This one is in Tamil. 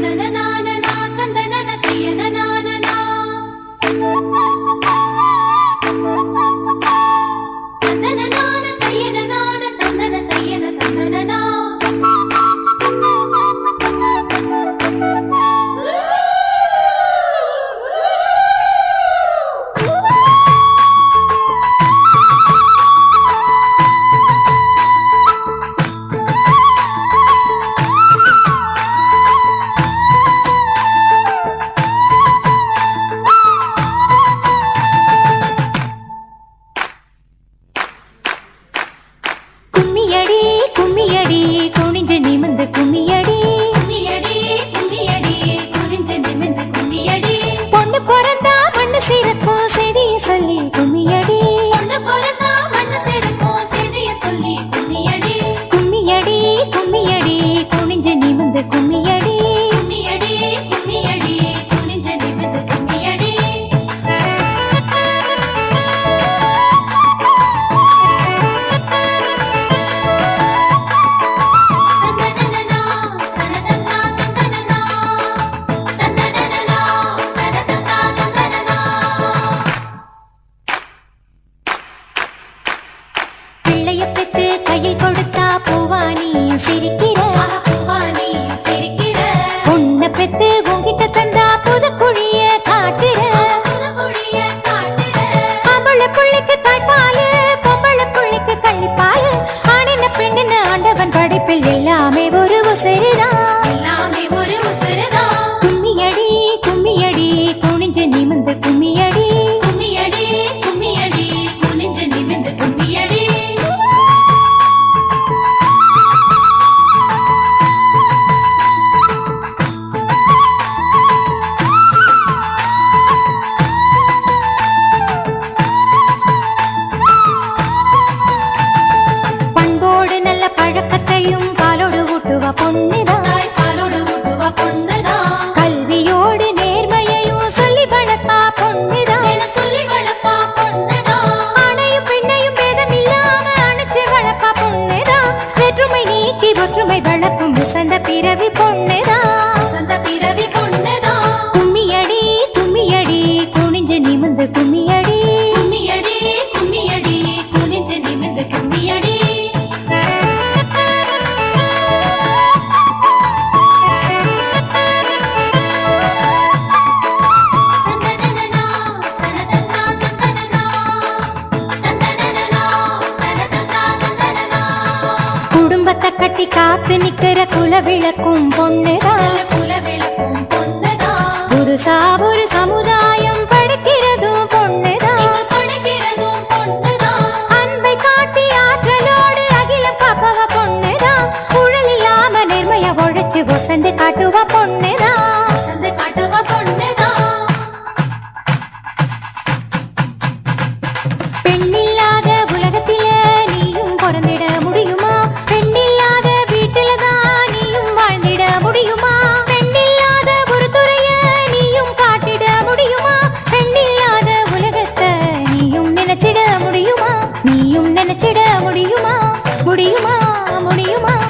na na na வாழ்வில் எல்லாமே ஒரு உசிறு பிறந்த பிறவி பொண்ணு. குடும்பத்தை கட்டி காத்து நிக்கிற குலவிளக்கும் பொண்ணுதான். குலவிளக்கும் பொண்ணுதான். புதுசா ஒரு சமுதாயம் படுக்கிறதும் பொண்ணுதான். படுக்கிறதும் பொண்ணுதான். அன்பை காட்டி ஆற்றலோடு அகிலம் காப்பவ பொண்ணுதான். குழல் இல்லாம உழைச்சு வசந்து காட்டுவ பொண்ணு. நினைச்சிட முடியுமா? முடியுமா? முடியுமா?